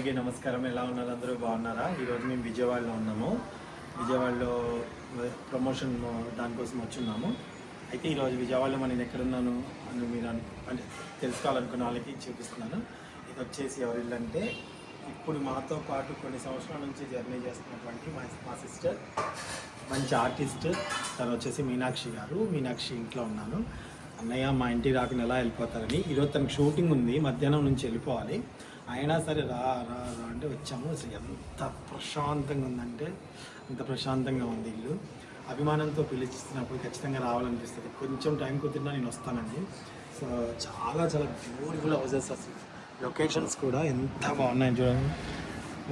అందరికీ నమస్కారం. ఎలా ఉన్నారు? అందరూ బాగున్నారా? ఈరోజు మేము విజయవాడలో ఉన్నాము. విజయవాడలో ప్రమోషన్ దానికోసం వచ్చున్నాము. అయితే ఈరోజు విజయవాడలో నేను ఎక్కడున్నాను అని మీరు అను- అంటే తెలుసుకోవాలనుకున్న వాళ్ళకి చూపిస్తున్నాను. ఇది వచ్చేసి ఎవరి అంటే ఇప్పుడు మాతో పాటు కొన్ని సంవత్సరాల నుంచి జర్నీ చేస్తున్నటువంటి మా మా సిస్టర్ మంచి ఆర్టిస్ట్. తను వచ్చేసి మీనాక్షి గారు. మీనాక్షి ఇంట్లో ఉన్నాను. అన్నయ్య మా ఇంటికి రాకుండా ఎలా వెళ్ళిపోతారని. ఈరోజు తనకు షూటింగ్ ఉంది. మధ్యాహ్నం నుంచి వెళ్ళిపోవాలి. అయినా సరే రా రా రా అంటే వచ్చాము. అసలు ఎంత ప్రశాంతంగా ఉందంటే అంత ప్రశాంతంగా ఉంది ఇల్లు. అభిమానంతో పిలిచినప్పుడు ఖచ్చితంగా రావాలనిపిస్తుంది. కొంచెం టైం కుదిరినా నేను వస్తానండి. సో చాలా చాలా బ్యూటిఫుల్ హౌసెస్ అసలు. లొకేషన్స్ కూడా ఎంత బాగున్నాయి చూడండి.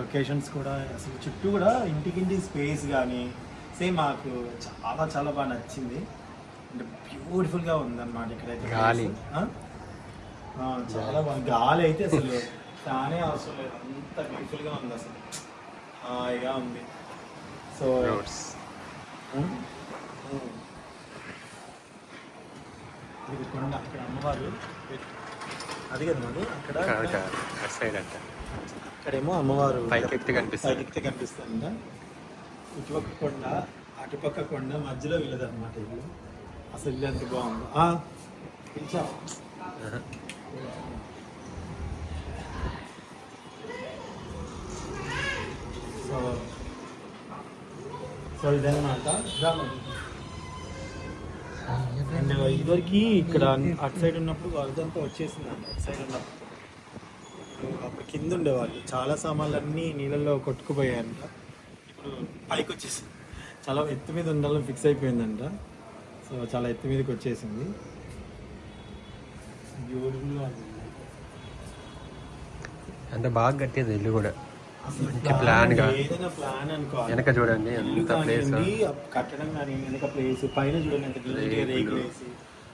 లొకేషన్స్ కూడా అసలు చుట్టూ కూడా ఇంటికింటి స్పేస్ కానీ సేమ్ మాకు చాలా చాలా బాగా నచ్చింది. అంటే బ్యూటిఫుల్గా ఉందన్నమాట ఇక్కడైతే. గాలి. చాలా బాగా గాలి అయితే అసలు ఫ్యానే అవసరం లేదు. అంత బ్యూటిఫుల్గా ఉంది అసలు. హాయిగా ఉంది. సో. ఇది కొండ అక్కడ అమ్మవారు అది కదా మరి? అక్కడ అక్కడేమో అమ్మవారు పైకి ఎక్కితే కనిపిస్తుంది. పైకి ఎక్కితే కనిపిస్తుందంట. ఇటుపక్క కొండ అటుపక్క కొండ మధ్యలో వీళ్ళదన్నమాట ఇల్లు అసలు ఇల్లు ఎంత బాగుందో పిలిచావా సో ఇదన్నమాట అండ్ ఇదివరకు ఇక్కడ అటు సైడ్ ఉన్నప్పుడు వరదంతా వచ్చేసిందండి అటు సైడ్ ఉన్నప్పుడు. అప్పుడు కింద ఉండేవాళ్ళు. చాలా సామాన్లు అన్నీ నీళ్ళల్లో కొట్టుకుపోయాయంట. ఇప్పుడు పైకి వచ్చేసింది. చాలా ఎత్తు మీద ఉండాలని ఫిక్స్ అయిపోయిందంట. సో చాలా ఎత్తు మీదకి వచ్చేసింది. అంటే బాగా కట్టేది ఇల్లు కూడా. Plan గా. ప్లాన్ అనుకోవాలి వెనక చూడండి ఎంత ప్లేస్ కట్టడం కానీ వెనక ప్లేస్ పైన చూడండి ఎంత రేకులు. వేసి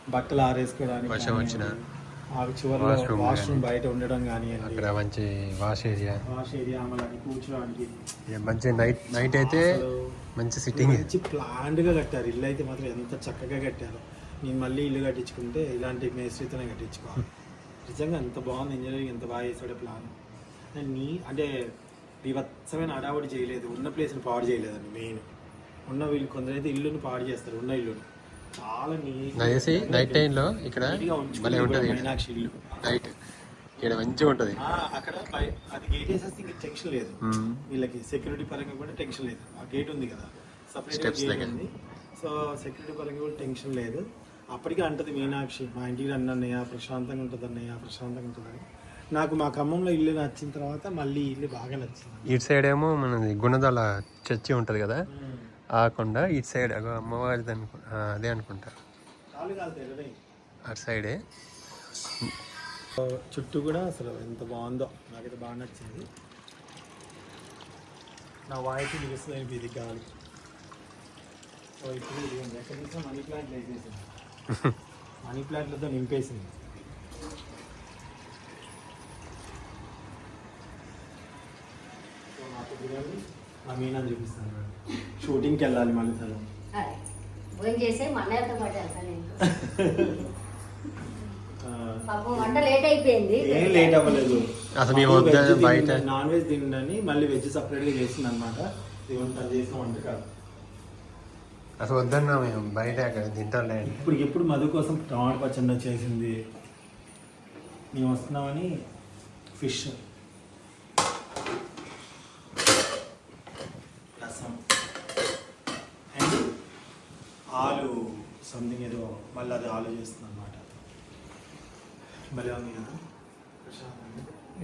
బట్టలు ఆరేసుకోవడానికి వర్షం వచ్చినా. చివరిలో వాష్రూమ్ కానీ. బయట ఉండడం కానివ్వండి అక్కడ మంచి వాష్ ఏరియా వాష్ ఏరియా మళ్ళీ కూర్చోడానికి. మంచి నైట్ నైట్ అయితే మంచి సిట్టింగ్ మంచి planned గా కట్టారు. ఇల్లు అయితే మాత్రం ఎంత చక్కగా కట్టారు. నేను మళ్ళీ ఇల్లు కట్టించుకుంటే ఇలాంటి మేస్త్రితోనే కట్టించుకోవాలి. నిజంగా ఎంత బాగుంది ఇంజనీరింగ్ ఎంత బాగా చేసాడే ప్లాన్ నీ అంటే వివత్సమైన అడావుడి చేయలేదు ఉన్న ప్లేస్ని పాడు చేయలేదండి మెయిన్ ఉన్న వీళ్ళు కొందరైతే ఇల్లుని పాడు చేస్తారు ఉన్న ఇల్లుని. చాలా నీట్ నైట్ టైంలో ఇక్కడ భలే ఉంటుంది. మీనాక్షి ఇల్లు. నైట్ ఇక్కడ మంచిగా ఉంటుంది. అక్కడ అది గేట్ వేసేస్తే ఇంక టెన్షన్ లేదు. వీళ్ళకి సెక్యూరిటీ పరంగా కూడా టెన్షన్ లేదు. ఆ గేట్ ఉంది కదా. Separate gate. ఉంది. సో సెక్యూరిటీ పరంగా కూడా టెన్షన్ లేదు. అప్పటికే అంటది మీనాక్షి మా ఇంటికి అన్నయ్య ప్రశాంతంగా ఉంటుంది అన్నయ్య ప్రశాంతంగా ఉంటుంది నాకు మా ఖమ్మంలో ఇల్లు నచ్చిన తర్వాత మళ్ళీ ఇల్లు బాగా నచ్చింది. ఇటు సైడ్ ఏమో మనది గుణదల చర్చి ఉంటుంది కదా? ఆ కొండ ఇటు సైడ్ అమ్మవారిది అనుకు అదే అనుకుంటా. అటు సైడే. చుట్టూ కూడా అసలు ఎంత బాగుందో. నాకైతే బాగా నచ్చింది. నా వాయిస్ నిలుస్తుంది ఇది సో ఇప్పుడు ఉంది. ఎక్కడ మనీ ప్లాంట్ వేసేసింది మనీ ప్లాంట్లతో నింపేసింది. సో నాకు చూడండి. ఆ మీనాన్ని చూపిస్తాను షూటింగ్కి వెళ్ళాలి మళ్ళీ తను. భోజనం చేసి మా అన్నయ్యతో పాటు వెళ్తాను నేను పాపం వంట లేట్ అయిపోయింది. ఏం లేట్ అవ్వలేదు. అసలు మేము వద్ద బయట. నాన్ వెజ్ తినని మళ్ళీ వెజ్ సపరేట్గా చేసింది అనమాట తను చేసిన వంటకాలు అసలు వద్దన్నా మేము బయట అక్కడ తింటాంలే అంటే ఇప్పుడు ఎప్పుడు మధు కోసం టమాటా పచ్చడి చేసింది. మేము వస్తున్నామని ఫిష్ రసం అండ్ ఆలు సంథింగ్ ఏదో మళ్ళీ అది ఆలు చేస్తుంది అనమాట ఉంది కదా.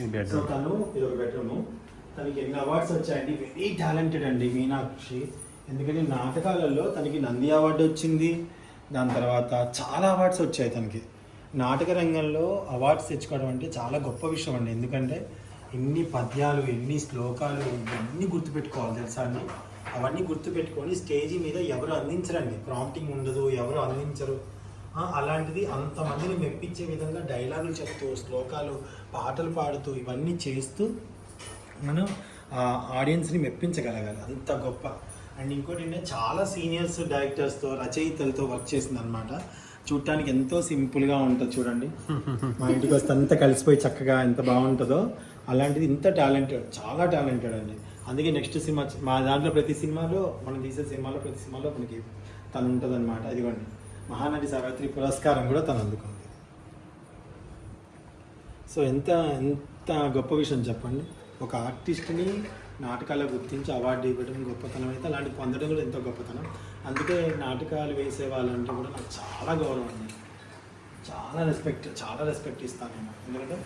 ఇది సో తను ఇది ఒక బెడ్రూమ్ తనకి ఎన్ని అవార్డ్స్ వచ్చాయండి వెరీ టాలెంటెడ్ అండి మీనాక్షి. ఎందుకంటే నాటకాలలో తనకి నంది అవార్డు వచ్చింది. దాని తర్వాత చాలా అవార్డ్స్ వచ్చాయి తనకి. నాటక రంగంలో అవార్డ్స్ తెచ్చుకోవడం అంటే చాలా గొప్ప విషయం అండి. ఎందుకంటే ఎన్ని పద్యాలు ఎన్ని శ్లోకాలు ఇవన్నీ గుర్తుపెట్టుకోవాలి తెలుసా అండి? అవన్నీ గుర్తుపెట్టుకొని స్టేజీ మీద ఎవరు అందించరండి. ప్రాంప్టింగ్ ఉండదు ఎవరు అందించరు. అలాంటిది అంతమందిని మెప్పించే విధంగా డైలాగులు చెప్తూ శ్లోకాలు పాటలు పాడుతూ ఇవన్నీ చేస్తూ మనం ఆడియన్స్ని మెప్పించగలగాలి. అంత గొప్ప. అండ్ ఇంకోటి ఏంటంటే చాలా సీనియర్స్ డైరెక్టర్స్తో రచయితలతో వర్క్ చేసింది అనమాట చూడటానికి ఎంతో సింపుల్గా ఉంటుంది చూడండి. మా ఇంటికి వస్తే అంతా కలిసిపోయి చక్కగా ఎంత బాగుంటుందో అలాంటిది ఇంత టాలెంటెడ్ చాలా టాలెంటెడ్ అండి. అందుకే నెక్స్ట్ సినిమా మా దాంట్లో ప్రతి సినిమాలో మనం తీసే సినిమాలో ప్రతి సినిమాలో మనకి తను ఉంటుంది అనమాట ఇదిగోండి. మహానటి సావిత్రి పురస్కారం కూడా తను అందుకుంది. సో ఎంత ఎంత గొప్ప విషయం చెప్పండి. ఒక ఆర్టిస్ట్ని నాటకాల్లో గుర్తించి అవార్డు ఇవ్వడం గొప్పతనం అయితే అలాంటి పొందడం కూడా ఎంతో గొప్పతనం. అందుకే నాటకాలు వేసే వాళ్ళంటే కూడా నాకు చాలా గౌరవం అండి. చాలా రెస్పెక్ట్ చాలా రెస్పెక్ట్ ఇస్తాను నేను. ఎందుకంటే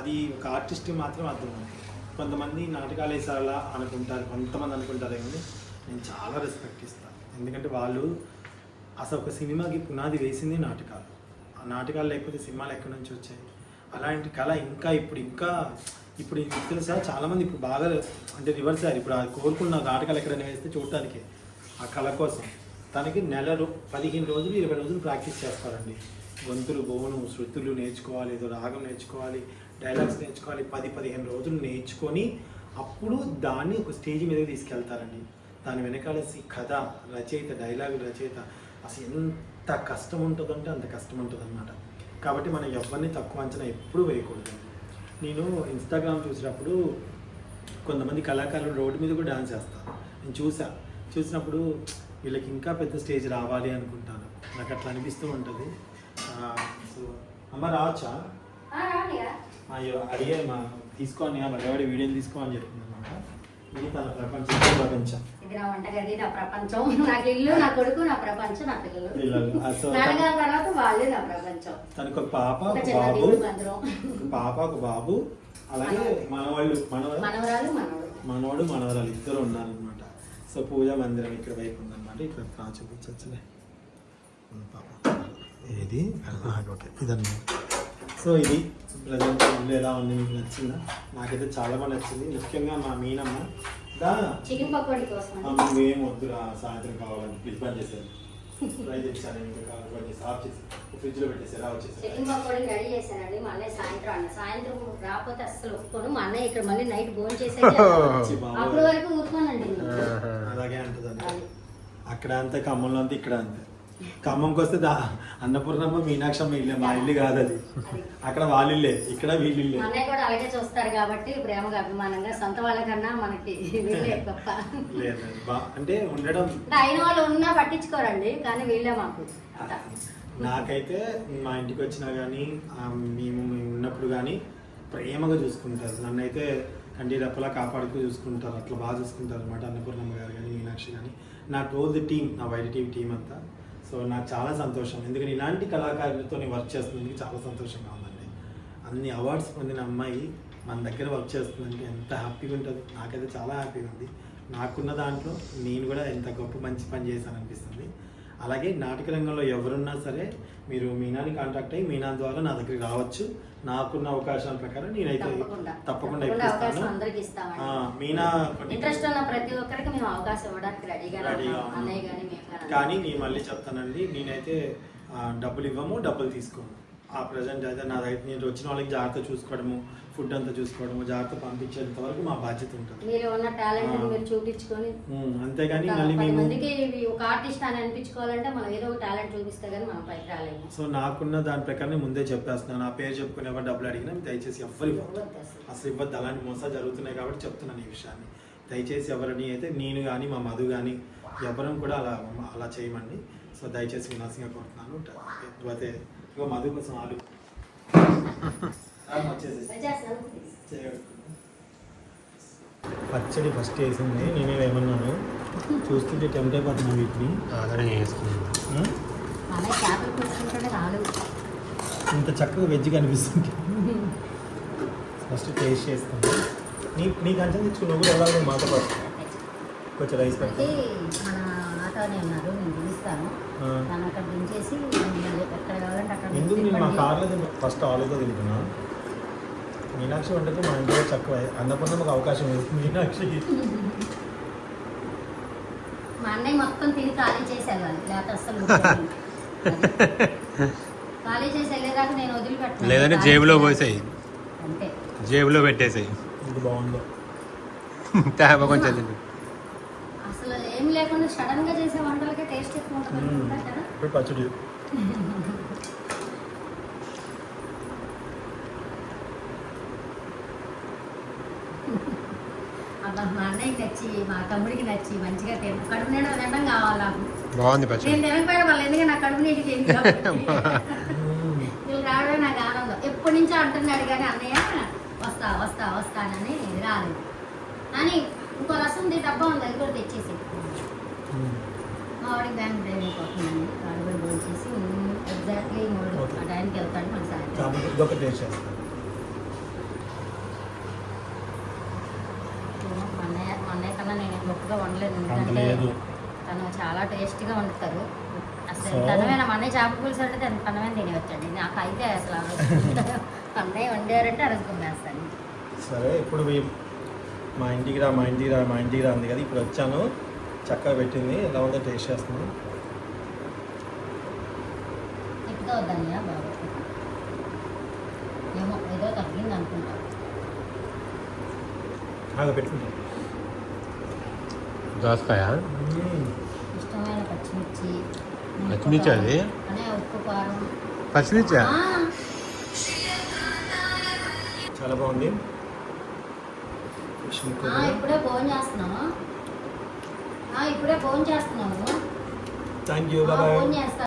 అది ఒక ఆర్టిస్ట్కి మాత్రం అర్థమవుతుంది కొంతమంది నాటకాలు వేసాలా అనుకుంటారు కొంతమంది అనుకుంటారు కానీ నేను చాలా రెస్పెక్ట్ ఇస్తాను. ఎందుకంటే వాళ్ళు అసలు ఒక సినిమాకి పునాది వేసింది నాటకాలు. ఆ నాటకాలు లేకపోతే సినిమాలు ఎక్కడి నుంచి వచ్చాయి? అలాంటి కళ ఇంకా ఇప్పుడు ఇంకా ఇప్పుడు తెలుసా చాలామంది ఇప్పుడు బాగా అంటే రివర్స్ అయ్యారు. ఇప్పుడు అది కోరుకున్న నాటకాలు ఎక్కడైనా వేస్తే చూడటానికి ఆ కళ కోసం. తనకి నెల పదిహేను రోజులు ఇరవై రోజులు ప్రాక్టీస్ చేస్తారండి. గొంతులు బోను శృతులు నేర్చుకోవాలి ఏదో రాగం నేర్చుకోవాలి డైలాగ్స్ నేర్చుకోవాలి. పది పదిహేను రోజులు నేర్చుకొని అప్పుడు దాన్ని ఒక స్టేజ్ మీదకి తీసుకెళ్తారండి. దాని వెనకాల కథ రచయిత డైలాగ్ రచయిత అసలు ఎంత కష్టం ఉంటుందంటే అంత కష్టం ఉంటుంది అనమాట కాబట్టి మనం ఎవరిని తక్కువ అంచనా ఎప్పుడూ వేయకూడదు. నేను ఇన్స్టాగ్రామ్ చూసినప్పుడు కొంతమంది కళాకారులు రోడ్డు మీద కూడా డాన్స్ చేస్తారు. నేను చూసా. చూసినప్పుడు వీళ్ళకి ఇంకా పెద్ద స్టేజ్ రావాలి అనుకుంటాను. నాకు అట్లా అనిపిస్తూ ఉంటుంది. సో అమ్మ రావచ్చా? అయ్యో అడిగే మా తీసుకోని ఎవడి వీడియోని తీసుకో అని చెప్తుంది అనమాట ఇది తన ప్రపంచం ప్రపంచం ఇది నా వంటగది నా ప్రపంచం నాకు ఇల్లు నా కొడుకు నా ప్రపంచం నా పిల్లలు. పిల్లలు. ఆ, సో నాన్నగారి తర్వాత వాళ్ళే నా ప్రపంచం. తనకు ఒక పాప ఒక ఒక చిన్న బాబు దీవుడు బందరం ఒక పాప ఒక బాబు అలాగే మనవాళ్ళు మనవరాలు మనవడు. మనవరాలు ఇద్దరు ఉన్నారనమాట సో పూజా మందిరం ఇక్కడ వైపు ఉందన్నమాట. ఇక్కడ రా చూపించచ్చులే ఉమ్, పాప. ఏది? ఓకే. ఇదన్నమాట. సో ఇది ప్రజెంట్ ఇల్లు ఎలా ఉంది? మీకు నచ్చిందా? నాకైతే చాలా బాగా నచ్చింది. ముఖ్యంగా మా మీనమ్మ చికెన్ పకోడీ కోసం నువ్వేం వద్దురా సాయంత్రం కావాలని ఫ్రిడ్జ్ బంద్ చేశాను ఫ్రై తెచ్చాను ఇంకా కావాలి చేసి ఆఫ్ చేసి ఫ్రిడ్జ్లో పెట్టేసి ఎలా వచ్చేసి చికెన్ పకోడీ రెడీ చేశానండి మా అన్నయ్య సాయంత్రం అన్న. సాయంత్రం రాకపోతే అస్సలు ఒప్పుకోను. మా అన్నయ్య ఇక్కడ మళ్ళీ నైట్ భోజనం చేసేది చి బాబోయ్. అప్పటి వరకు ఊరుకోనండి. అలాగే అంటుంది అది. అక్కడ అంతే ఖమ్మంలో అంతే ఇక్కడ అంతే. ఖమ్మంకి వస్తే దా అన్నపూర్ణమ్మ మీనాక్షమ్మ ఇల్లే మా ఇల్లు కాదు అది. అక్కడ వాళ్ళ ఇల్లే ఇక్కడ వీళ్ళ ఇల్లే మా అన్నయ్య కూడా అలాగే చూస్తారు కాబట్టి ప్రేమగా అభిమానంగా సొంత వాళ్ళకన్నా మనకి వీళ్ళే గొప్ప లేదు లేదు. బా- అంటే ఉండడం. అయిన వాళ్ళు ఉన్నా పట్టించుకోరండి కానీ వీళ్ళే మాకు. నాకైతే మా ఇంటికి వచ్చినా కానీ మేము మేము ఉన్నప్పుడు కానీ ప్రేమగా చూసుకుంటారు. నన్ను అయితే కంటి రెప్పలా కాపాడుతూ చూసుకుంటారు. అట్లా బాగా చూసుకుంటారు అనమాట అన్నపూర్ణమ్మ గారు కానీ మీనాక్షి కానీ నా టోల్ ది టీం నా వైట్ టీం టీం అంతా. సో నాకు చాలా సంతోషం. ఎందుకంటే ఇలాంటి కళాకారులతో నేను వర్క్ చేస్తున్నందుకు చాలా సంతోషంగా ఉందండి. అన్ని అవార్డ్స్ పొందిన అమ్మాయి మన దగ్గర వర్క్ చేస్తుందంటే ఎంత హ్యాపీగా ఉంటుంది. నాకైతే చాలా హ్యాపీగా ఉంది. నాకున్న దాంట్లో నేను కూడా ఎంత గొప్ప మంచి పని చేశాను అనిపిస్తుంది అలాగే నాటక రంగంలో ఎవరున్నా సరే మీరు మీనాని కాంటాక్ట్ అయ్యి మీనా ద్వారా నా దగ్గరికి రావచ్చు. నాకున్న అవకాశాల ప్రకారం నేనైతే తప్పకుండా. ఇప్పిస్తాను. మీనా ఇంట్రెస్ట్ ఉన్న ప్రతి ఒక్కరికి మేము అవకాశం ఇవ్వడానికి రెడీగా రెడీగా కానీ నేను మళ్ళీ చెప్తానండి నేనైతే డబ్బులు ఇవ్వము డబ్బులు తీసుకోము. ఆ ప్రజెంట్ అయితే నా దగ్గర నేను వచ్చిన వాళ్ళకి జాగ్రత్త చూసుకోవడము ఫుడ్ అంతా చూసుకోవడము జాగ్రత్త పంపించేంత వరకు మా బాధ్యత ఉంటుంది. మీరు ఉన్న టాలెంట్. మీరు చూపించుకొని అంతేగాని మళ్ళీ మేము ఒక ఆర్టిస్ట్ అని అనిపించుకోవాలంటే మనం ఏదో ఒక టాలెంట్ చూపిస్తే కానీ మనం పైకి రాలేము. సో నాకున్న దాని ప్రకారం ముందే చెప్పేస్తున్నాను. నా పేరు చెప్పుకునే ఎవరు డబ్బులు అడిగినా దయచేసి ఎవ్వరు ఇవ్వద్దు. అసలు. ఇవ్వద్దు. అలాంటి మోసాలు జరుగుతున్నాయి కాబట్టి చెప్తున్నాను ఈ విషయాన్ని. దయచేసి ఎవరిని అయితే నేను కానీ మా మధు కానీ ఎవరం కూడా అలా అలా చేయమండి. సో దయచేసి వినాశంగా కోరుతున్నాను. లేకపోతే ఇగో మధు కోసం ఆలు. పచ్చడి ఫస్ట్ వేసింది నేనే ఏమన్నాను? చూస్తుంటే టెంప్ట్ అయిపోతున్నా వీటిని. అలానే చేస్తున్నాను. ఆ? మా అన్నయ్య చేపలు కూర్చుంటే రాదు ఇంత చక్కగా వెజ్ కనిపిస్తుంది. ఫస్ట్ టేస్ట్ చేస్తాను. నీ నీకు అంచనా తెచ్చుకుని నువ్వు కూడా వెళ్ళాలి మాట పాటు కొంచెం రైస్ పెట్టి. మన ఆటోనే ఉన్నారు నేను పిలుస్తాను. దాన్ని అక్కడ దించేసి మీరు ఎక్కడ కావాలంటే అక్కడ ఎందుకు నేను మా తిప్పండి. కార్లో తింటా ఫస్ట్ ఆలుతో తింటున్నా మీనాక్షి వంటకు మా ఇంట్లో చక్కవ అన్నపూర్ణ మాకు అవకాశం ఉంది. మీనాక్షికి మా అన్నయ్య మొత్తం తిని ఖాళీ లేకపోతే. ఖాళీ చేసి వెళ్ళేదాకా నేను వదిలిపెట్టాను. లేదంటే జేబులో పోసేయి. అంతే. జేబులో పెట్టేసేయి. ఇది బాగుందో. తేప కొంచెం లేకుండా సడన్గా చేసే వంటలకే టేస్ట్ ఎక్కువ ఉంటుంది పచ్చడి. అబ్బా మా అన్నయ్యకి నచ్చి మా తమ్ముడికి నచ్చి మంచిగా తిన కడుపు నిండా తినడం కావాలి నాకు. బాగుంది పచ్చడి. నేను తినకపోయినా వాళ్ళు ఎందుకంటే నా కడుపు నీటికి ఏంటి వీళ్ళు రావడమే నాకు ఆనందం. ఎప్పటి నుంచో అంటున్నాడు కానీ అన్నయ్య వస్తా వస్తా వస్తానని రాలేదు. అని ఇంకో రసం ఉంది డబ్బా ఉంది అది కూడా తెచ్చేసి బ్యాంక్ డ్రైవింగ్ పోతుందండి వాడు కూడా చేసి ఎగ్జాక్ట్లీ మూడు. ఆ టైంకి వెళ్తాడు మన సాయంత్రం కాబట్టి ఇదొక టేస్ట్ చేస్తాను మా అన్నయ్య మా అన్నయ్య కన్నా నేను గొప్పగా వండలేదు. ఎందుకంటే లేదు తను చాలా టేస్టీగా వండుతారు. అసలు తనమైన మా అన్నయ్య చేప పులుసు అంటే తను తనమైన తినేవచ్చండి నాకు అయితే అసలు అన్నయ్య వండారంటే అరసుకునేస్తాను సరే ఇప్పుడు మా ఇంటికి రా మా ఇంటికి రా మా ఇంటికి రా అంది కదా ఇప్పుడు వచ్చాను. చక్కగా పెట్టింది. ఎలా ఉందో టేస్ట్ అనుకుంటా. బాగా పెట్టుకుంటాను దోసకాయ? ఇష్టమైన పచ్చిమిర్చి పచ్చిమిర్చి అది? పచ్చిమిర్చా? చాలా బాగుంది. ఇప్పుడే చేస్తున్నాము ఆ, ఇప్పుడే ఫోన్ చేస్తున్నాము థ్యాంక్ యూ ఆ, బాయ్ ఫోన్ చేస్తా.